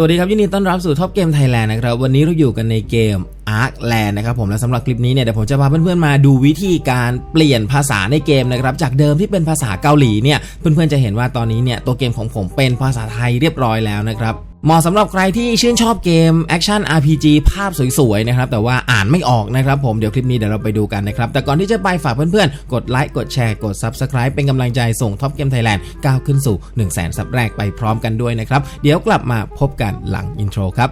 สวัสดีครับยินดีต้อนรับสู่ท็อปเกมไทยแลนด์นะครับ วันนี้เราอยู่กันในเกม Ark Land นะครับผมและสำหรับคลิปนี้เนี่ยเดี๋ยวผมจะพาเพื่อนๆมาดูวิธีการเปลี่ยนภาษาในเกมนะครับจากเดิมที่เป็นภาษาเกาหลีเนี่ยเพื่อนๆจะเห็นว่าตอนนี้เนี่ยตัวเกมของผมเป็นภาษาไทยเรียบร้อยแล้วนะครับ เหมาะสำหรับใครที่ชื่นชอบเกมแอคชั่น RPG ภาพสวยๆนะครับ แต่ว่าอ่านไม่ออกนะครับผมเดี๋ยวคลิปนี้เดี๋ยวเราไปดูกันนะครับ แต่ก่อนที่จะไปฝากเพื่อนๆ กดไลค์กดแชร์กด Subscribe เป็นกำลังใจส่งท็อปเกมไทยแลนด์ก้าวขึ้นสู่ 1 0 0 0 0แสนซับแรกไปพร้อมกันด้วยนะครับ เดี๋ยวกลับมาพบกันหลังอินโทรครับ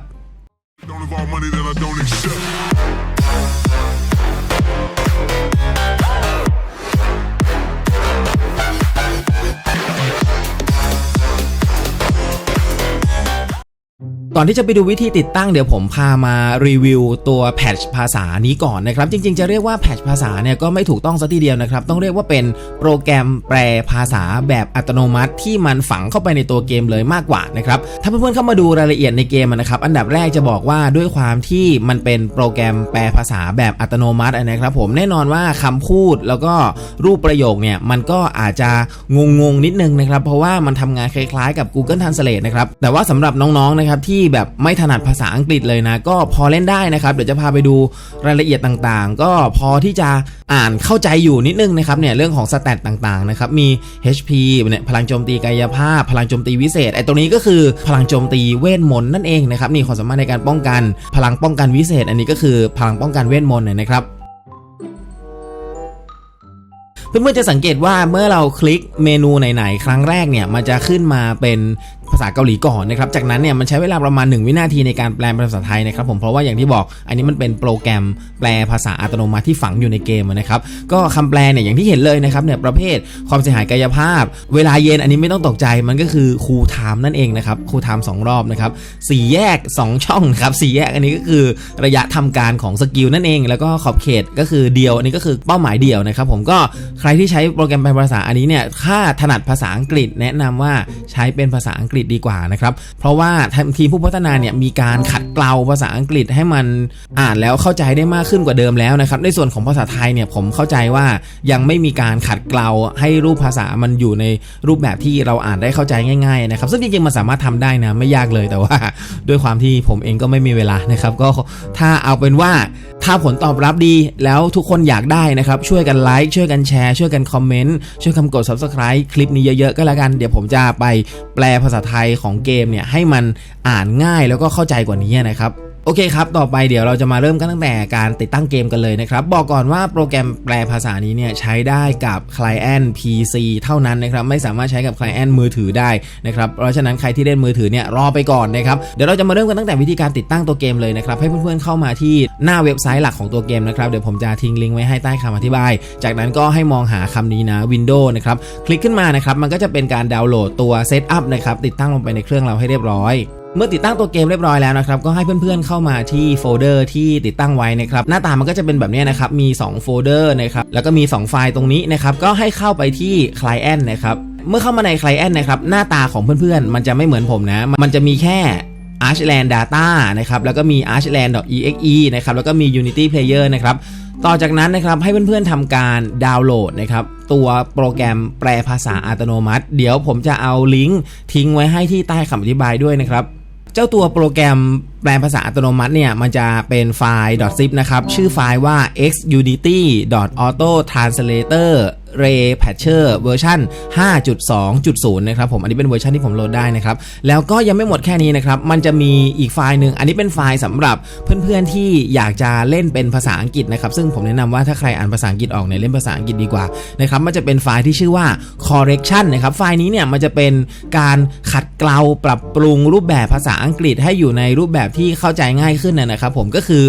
ก่อนที่จะไปดูวิธีติดตั้งเดี๋ยวผมพามารีวิวตัวแพทชภาษานี้ก่อนนะครับ จริงๆ จะเรียกว่าแพทชภาษาเนี่ยก็ไม่ถูกต้องซะทีเดียวนะครับ ต้องเรียกว่าเป็นโปรแกรมแปลภาษาแบบอัตโนมัติ ที่มันฝังเข้าไปในตัวเกมเลยมากกว่านะครับ ถ้าเพื่อนๆเข้ามาดูรายละเอียดในเกมนะครับ อันดับแรกจะบอกว่าด้วยความที่มันเป็นโปรแกรมแปลภาษาแบบอัตโนมัตินะครับ ผมแน่นอนว่าคำพูดแล้วก็รูปประโยคเนี่ยมันก็อาจจะงงๆนิดนึงนะครับ เพราะว่ามันทำงานคล้ายๆกับ Google Translate นะครับแต่ว่าสำหรับน้องๆนะครับที่แบบไม่ถนัดภาษาอังกฤษเลยนะ ก็พอเล่นได้นะครับ เดี๋ยวจะพาไปดูรายละเอียดต่างๆ ก็พอที่จะอ่านเข้าใจอยู่นิดนึงนะครับเนี่ยเรื่องของสแตทต่างๆนะครับมี HP เนี่ยพลังโจมตีกายภาพ พลังโจมตีวิเศษไอ้ตรงนี้ก็คือพลังโจมตีเวทมนต์นั่นเองนะครับนี่ความสามารถในการป้องกัน พลังป้องกันวิเศษ อันนี้ก็คือพลังป้องกันเวทมนต์นะครับเพื่อนๆจะสังเกตว่าเมื่อเราคลิกเมนูไหนๆ ครั้งแรกเนี่ยมันจะขึ้นมาเป็น ภาษาเกาหลีก่อนนะครับ จากนั้นเนี่ยมันใช้เวลาประมาณ 1 วินาทีในการแปลเป็นภาษาไทยนะครับผมเพราะว่าอย่างที่บอกอันนี้มันเป็นโปรแกรมแปลภาษาอัตโนมัติที่ฝังอยู่ในเกมนะครับก็คำแปลเนี่ยอย่างที่เห็นเลยนะครับเนี่ยประเภทความเสียหายกายภาพ เวลาเย็นอันนี้ไม่ต้องตกใจมันก็คือคูลไทม์นั่นเองนะครับคูลไทม์สองรอบนะครับสี่แยก 2 ช่องครับสี่แยกอันนี้ก็คือระยะทำการของสกิลนั่นเอง แล้วก็ขอบเขตก็คือเดียวอันนี้ก็คือเป้าหมายเดียวนะครับผมก็ใครที่ใช้โปรแกรมแปลภาษาอันนี้เนี่ยถ้าถนัดภาษาอังกฤษ แนะนำว่าใช้เป็นภาษาอังกฤษดีกว่านะครับ เพราะว่าทีมผู้พัฒนาเนี่ยมีการขัดเกลาภาษาอังกฤษให้มันอ่านแล้วเข้าใจได้มากขึ้นกว่าเดิมแล้วนะครับ ในส่วนของภาษาไทยเนี่ยผมเข้าใจว่ายังไม่มีการขัดเกลาให้รูปภาษามันอยู่ในรูปแบบที่เราอ่านได้เข้าใจง่ายๆนะครับ ซึ่งจริงๆมันสามารถทำได้นะไม่ยากเลยแต่ว่า ด้วยความที่ผมเองก็ไม่มีเวลานะครับ ก็ถ้าเอาเป็นว่าถ้าผลตอบรับดีแล้วทุกคนอยากได้นะครับ ช่วยกันไลค์ช่วยกันแชร์ช่วยกันคอมเมนต์ช่วยกันกด subscribe คลิปนี้เยอะๆก็แล้วกันเดี๋ยวผมจะไปแปลภาษาไทยของเกมเนี่ยให้มันอ่านง่ายแล้วก็เข้าใจกว่านี้นะครับ โอเคครับ ต่อไปเดี๋ยวเราจะมาเริ่มกันตั้งแต่การติดตั้งเกมกันเลยนะครับ บอกก่อนว่าโปรแกรมแปลภาษานี้เนี่ยใช้ได้กับ Client PC เท่านั้นนะครับ ไม่สามารถใช้กับ Client มือถือได้นะครับ เพราะฉะนั้นใครที่เล่นมือถือเนี่ยรอไปก่อนนะครับ เดี๋ยวเราจะมาเริ่มกันตั้งแต่วิธีการติดตั้งตัวเกมเลยนะครับ ให้เพื่อนๆเข้ามาที่หน้าเว็บไซต์หลักของตัวเกมนะครับ เดี๋ยวผมจะทิ้งลิงก์ไว้ให้ใต้คำอธิบาย จากนั้นก็ให้มองหาคำนี้นะ Windows นะครับ คลิกขึ้นมานะครับ มันก็จะเป็นการดาวน์โหลดตัว Setup นะครับ ติดตั้งลงไปในเครื่องเราให้เรียบร้อย เมื่อติดตั้งตัวเกมเรียบร้อยแล้วนะครับก็ให้เพื่อนๆเข้ามาที่โฟลเดอร์ที่ติดตั้งไว้นะครับหน้าตามันก็จะเป็นแบบนี้นะครับมี 2 โฟลเดอร์นะครับแล้วก็มี 2 ไฟล์ตรงนี้นะครับก็ให้เข้าไปที่ Client นะครับเมื่อเข้ามาใน Client นะครับหน้าตาของเพื่อนๆ มันจะไม่เหมือนผมนะ มันจะมีแค่ Archland Data นะครับแล้วก็มี archland.exe นะครับแล้วก็มี Unity Player นะครับต่อจากนั้นนะครับให้เพื่อนๆทำการดาวน์โหลดนะครับตัวโปรแกรมแปลภาษาอัตโนมัติ เดี๋ยวผมจะเอาลิงก์ทิ้งไว้ให้ที่ใต้คำอธิบายด้วยนะครับ เจ้าตัวโปรแกรมแปลภาษาอัตโนมัติเนี่ย มันจะเป็นไฟล์ .zip นะครับ ชื่อไฟล์ว่า XUnity .AutoTranslator xunity.autotranslator ray patcher เวอร์ชัน5.2.0 นะครับผมอันนี้เป็นเวอร์ชันที่ผมโหลดได้นะครับแล้วก็ยังไม่หมดแค่นี้นะครับมันจะมีอีกไฟล์หนึ่งอันนี้เป็นไฟล์สำหรับเพื่อนๆที่อยากจะเล่นเป็นภาษาอังกฤษนะครับซึ่งผมแนะนำว่าถ้าใครอ่านภาษาอังกฤษออกเนี่ยเล่นภาษาอังกฤษดีกว่านะครับมันจะเป็นไฟล์ที่ชื่อว่า correction นะครับไฟล์นี้เนี่ยมันจะเป็นการขัดเกลาปรับปรุงรูปแบบภาษาอังกฤษให้อยู่ในรูปแบบที่เข้าใจง่ายขึ้นนะครับผมก็คือ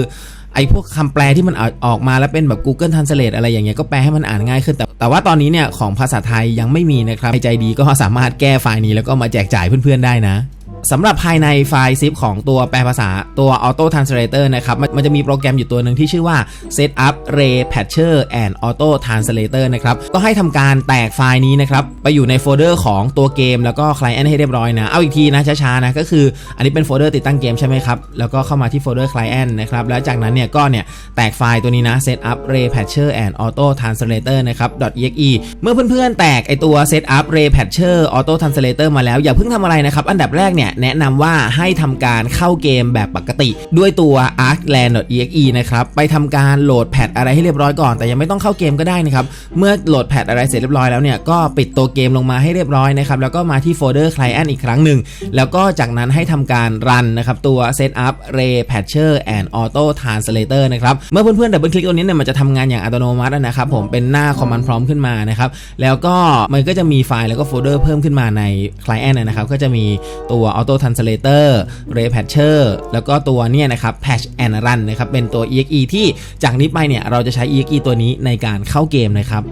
ไอ้พวกคำแปลที่มันออกมาแล้วเป็นแบบ Google Translate อะไรอย่างเงี้ยก็แปลให้มันอ่านง่ายขึ้น แต่แต่ว่าตอนนี้เนี่ยของภาษาไทยยังไม่มีนะครับใใจดีก็สามารถแก้ไฟล์นี้แล้วก็มาแจกจ่ายเพื่อนๆได้นะ สำหรับภายในไฟล์ซิปของตัวแปลภาษาตัว Auto Translator นะครับมันมันจะมีโปรแกรมอยู่ตัวหนึ่งที่ชื่อว่า Setup Ray Patcher and Auto Translator นะครับ ก็ให้ทำการแตกไฟล์นี้นะครับ ไปอยู่ในโฟลเดอร์ของตัวเกม แล้วก็ Client ให้เรียบร้อยนะ เอาอีกทีนะช้าๆนะ ก็คืออันนี้เป็นโฟลเดอร์ติดตั้งเกมใช่ไหมครับ แล้วก็เข้ามาที่โฟลเดอร์ Client นะครับ แล้วจากนั้นเนี่ยก็เนี่ยแตกไฟล์ตัวนี้นะ Setup Ray Patcher and Auto Translator นะครับ .exe เมื่อเพื่อนๆ แตกไอตัว Setup Ray Patcher Auto Translator มาแล้ว อย่าเพิ่งทำอะไรนะครับ อันดับแรกเนี่ยแนะนำว่าให้ทำการเข้าเกมแบบปกติ ด้วยตัว arkland.exe นะครับ ไปทำการโหลดแพทอะไรให้เรียบร้อยก่อน แต่ยังไม่ต้องเข้าเกมก็ได้นะครับ เมื่อโหลดแพทอะไรเสร็จเรียบร้อยแล้วเนี่ย ก็ปิดตัวเกมลงมาให้เรียบร้อยนะครับ แล้วก็มาที่โฟลเดอร์ client อีกครั้งหนึ่ง แล้วก็จากนั้นให้ทำการรันนะครับตัว setup ray patcher and auto translator นะครับ เมื่อเพื่อนๆดับเบิลคลิกตัวนี้เนี่ยมันจะทำงานอย่างอัตโนมัตินะครับผมเป็นหน้า command prompt ขึ้นมานะครับแล้วก็มันก็จะมีไฟล์แล้วก็โฟลเดอร์เพิ่มขึ้นมาใน client นะครับก็จะมีตัว auto translator ray patcher แล้วก็ตัวเนี่ยนะครับ patch and run นะครับเป็นตัว exe ที่จากนี้ไปเนี่ยเราจะใช้ exe ตัวนี้ในการเข้าเกมนะครับ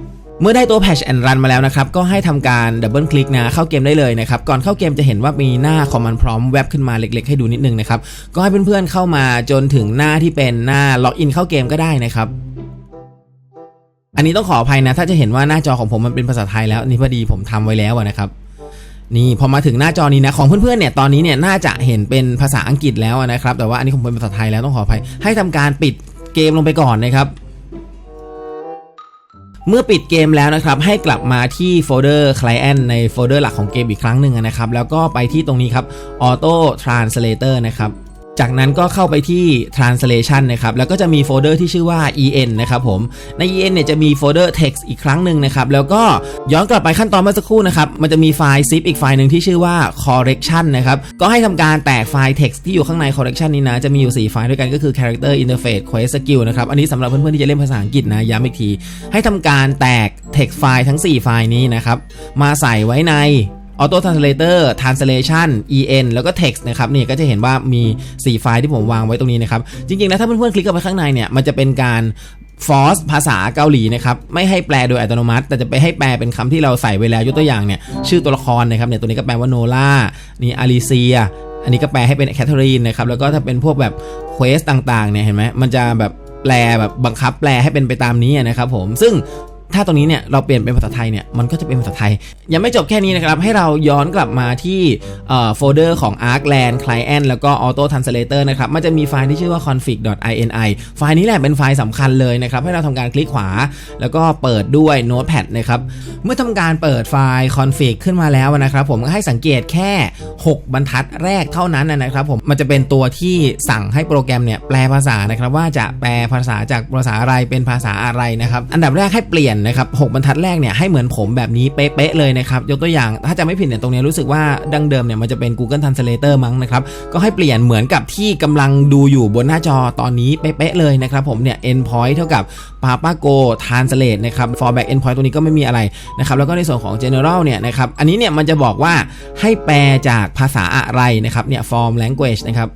เมื่อได้ตัว Patch and Run มาแล้วนะครับ ก็ให้ทำการดับเบิลคลิกนะเข้าเกมได้เลยนะครับ ก่อนเข้าเกมจะเห็นว่ามีหน้า Command Prompt แวบขึ้นมาเล็กๆ ให้ดูนิดนึงนะครับ ก็ให้เพื่อนๆเข้ามาจนถึงหน้าที่เป็นหน้าล็อกอินเข้าเกมก็ได้นะครับอันนี้ต้องขออภัยนะ ถ้าจะเห็นว่าหน้าจอของผมมันเป็นภาษาไทยแล้วอันนี่พอดีผมทำไว้แล้วนะครับ นี่พอมาถึงหน้าจอนี้นะของเพื่อนๆเนี่ยตอนนี้เนี่ยน่าจะเห็นเป็นภาษาอังกฤษแล้วนะครับ แต่ว่าอันนี้ผมเป็นภาษาไทยแล้วต้องขออภัย ให้ทำการปิดเกมลงไปก่อนนะครับเมื่อปิดเกมแล้วนะครับให้กลับมาที่โฟลเดอร์ client ในโฟลเดอร์หลักของเกมอีกครั้งหนึ่งนะครับแล้วก็ไปที่ตรงนี้ครับ auto translator นะครับ จากนั้นก็เข้าไปที่ translation นะครับ แล้วก็จะมีโฟลเดอร์ที่ชื่อว่า en นะครับผม ใน en เนี่ยจะมีโฟลเดอร์ text อีกครั้งหนึ่งนะครับ แล้วก็ย้อนกลับไปขั้นตอนเมื่อสักครู่นะครับ มันจะมีไฟล์ zip อีกไฟล์หนึ่งที่ชื่อว่า correction นะครับ ก็ให้ทำการแตกไฟล์ text ที่อยู่ข้างใน correction นี้นะ จะมีอยู่ 4 ไฟล์ด้วยกันก็คือ character interface quest skill นะครับ อันนี้สำหรับเพื่อนๆที่จะเล่นภาษาอังกฤษนะ ย้ำอีกที ให้ทำการแตก text ไฟล์ทั้ง 4 ไฟล์นี้นะครับ มาใส่ไว้ใน Auto Translator Translation en แล้วก็ text นะครับนี่ก็จะเห็นว่ามี 4 ไฟล์ที่ผมวางไว้ตรงนี้นะครับ จริงๆนะถ้าเพื่อนๆคลิกเข้าไปข้างในเนี่ยมันจะเป็นการ force ภาษาเกาหลีนะครับไม่ให้แปลโดยอัตโนมัติ แต่จะไปให้แปลเป็นคำที่เราใส่ไว้แล้วยกตัวอย่างเนี่ยชื่อตัวละครนะครับเนี่ยตัวนี้ก็แปลว่าโนล่านี่อาริเซีย อันนี้ก็แปลให้เป็นแคทเธอรีนนะครับแล้วก็ถ้าเป็นพวกแบบเควสต่างๆเนี่ยเห็นไหมมันจะแบบแปลแบบบังคับแปลให้เป็นไปตามนี้นะครับผมซึ่ง ถ้าตรงนี้เนี่ยเราเปลี่ยนเป็นภาษาไทยเนี่ยมันก็จะเป็นภาษาไทย ยังไม่จบแค่นี้นะครับ ให้เราย้อนกลับมาที่โฟลเดอร์ของ Arkland Client แล้วก็ Auto Translator นะครับ มันจะมีไฟล์ที่ชื่อว่า config.ini ไฟล์นี้แหละเป็นไฟล์สำคัญเลยนะครับ ให้เราทำการคลิกขวา แล้วก็เปิดด้วย Notepad นะครับ เมื่อทำการเปิดไฟล์ config ขึ้นมาแล้วนะครับ ผมก็ให้สังเกตแค่ 6 บรรทัดแรกเท่านั้นนะครับผมมันจะเป็นตัวที่สั่งให้โปรแกรมเนี่ยแปลภาษานะครับว่าจะแปลภาษาจากภาษาอะไรเป็นภาษาอะไรนะครับอันดับแรกให้เปลี่ยนนะครับหกบรรทัดแรกเนี่ยให้เหมือนผมแบบนี้เป๊ะเลยนะครับยกตัวอย่างถ้าจะไม่ผิดเนี่ยตรงนี้รู้สึกว่าดั้งเดิมเนี่ยมันจะเป็น Google Translator มั้งนะครับก็ให้เปลี่ยนเหมือนกับที่กำลังดูอยู่บนหน้าจอตอนนี้เป๊ะเลยนะครับผมเนี่ย endpoint เท่ากับ papago translate นะครับ fallback endpoint ตัวนี้ก็ไม่มีอะไรนะครับแล้วก็ในส่วนของ general เนี่ยนะครับอันนี้เนี่ยมันจะบอกว่าให้แปลจากภาษาอะไรนะครับเนี่ย form language นะครับ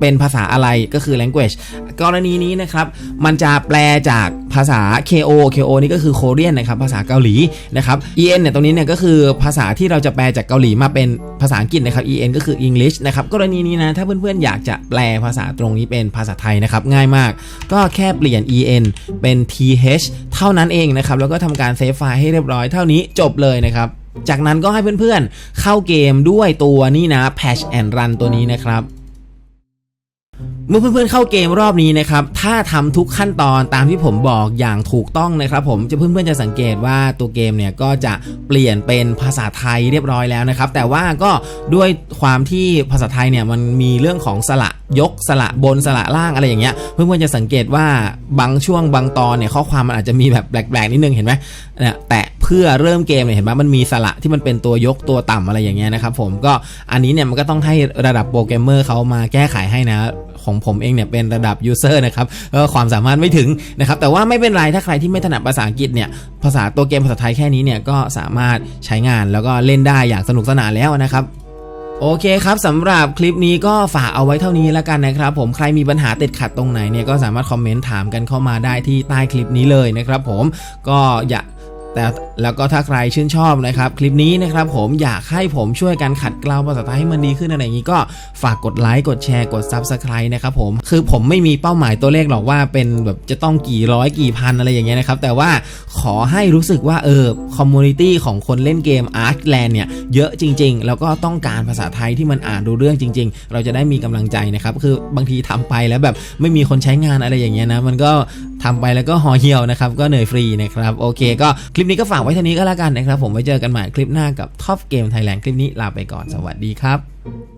เป็นภาษาอะไรก็คือ language กรณีนี้นะครับมันจะแปลจากภาษา KO KO นี่ก็คือ Korean นะครับภาษาเกาหลีนะครับ EN เนี่ยตรงนี้เนี่ยก็คือภาษาที่เราจะแปลจากเกาหลีมาเป็นภาษาอังกฤษนะครับ EN ก็คือ English นะครับกรณีนี้นะถ้าเพื่อนๆอยากจะแปลภาษาตรงนี้เป็นภาษาไทยนะครับง่ายมาก ก็แค่เปลี่ยน EN เป็น TH เท่านั้นเองนะครับแล้วก็ทำการเซฟไฟล์ให้เรียบร้อยเท่านี้จบเลยนะครับจากนั้นก็ให้เพื่อนๆ เข้าเกมด้วยตัวนี่นะ Patch and Run ตัวนี้นะครับ เมื่อเพื่อนๆเข้าเกมรอบนี้นะครับ ถ้าทำทุกขั้นตอนตามที่ผมบอกอย่างถูกต้องนะครับ ผมจะเพื่อนๆจะสังเกตว่าตัวเกมเนี่ยก็จะเปลี่ยนเป็นภาษาไทยเรียบร้อยแล้วนะครับ แต่ว่าก็ด้วยความที่ภาษาไทยเนี่ยมันมีเรื่องของสระยกสระบนสระล่างอะไรอย่างเงี้ย เพื่อนๆจะสังเกตว่าบางช่วงบางตอนเนี่ยข้อความมันอาจจะมีแบบแปลกๆนิดนึงเห็นไหมนี่แตะเพื่อเริ่มเกมเนี่ยเห็นไหมมันมีสระที่มันเป็นตัวยกตัวต่ำอะไรอย่างเงี้ยนะครับผมก็อันนี้เนี่ยมันก็ต้องให้ระดับโปรแกรมเมอร์เขามาแก้ไขให้นะ ของผมเองเนี่ยเป็นระดับยูเซอร์นะครับก็ความสามารถไม่ถึงนะครับแต่ว่าไม่เป็นไรถ้าใครที่ไม่ถนัดภาษาอังกฤษเนี่ยภาษาตัวเกมภาษาไทยแค่นี้เนี่ยก็สามารถใช้งานแล้วก็เล่นได้อย่างสนุกสนานแล้วนะครับโอเคครับสำหรับคลิปนี้ก็ฝากเอาไว้เท่านี้แล้วกันนะครับ ผมใครมีปัญหาติดขัดตรงไหนเนี่ยก็สามารถคอมเมนต์ถามกันเข้ามาได้ที่ใต้คลิปนี้เลยนะครับผมก็อย่า แต่แล้วก็ถ้าใครชื่นชอบนะครับ คลิปนี้นะครับผมอยากให้ผมช่วยกันขัดเกลาภาษาไทยให้มันดีขึ้นอะไรอย่างนี้ก็ฝากกดไลค์กดแชร์กด Subscribe นะครับผมคือผมไม่มีเป้าหมายตัวเลขหรอกว่าเป็นแบบจะต้องกี่ร้อยกี่พันอะไรอย่างเงี้ยนะครับ แต่ว่าขอให้รู้สึกว่าเออคอมมูนิตี้ของคนเล่นเกม Art Land เนี่ยเยอะจริง ๆ แล้วก็ต้องการภาษาไทยที่มันอ่านดูเรื่องจริง ๆ เราจะได้มีกำลังใจนะครับคือบางทีทำไปแล้วแบบไม่มีคนใช้งานอะไรอย่างเงี้ยนะมันก็ ทำไปแล้วก็ห่อเหี่ยวนะครับก็เหนื่อยฟรีนะครับโอเค ก็คลิปนี้ก็ฝากไว้เท่านี้ก็แล้วกันนะครับผมไว้เจอกันใหม่คลิปหน้ากับท็อปเกมไทยแลนด์คลิปนี้ลาไปก่อนสวัสดีครับ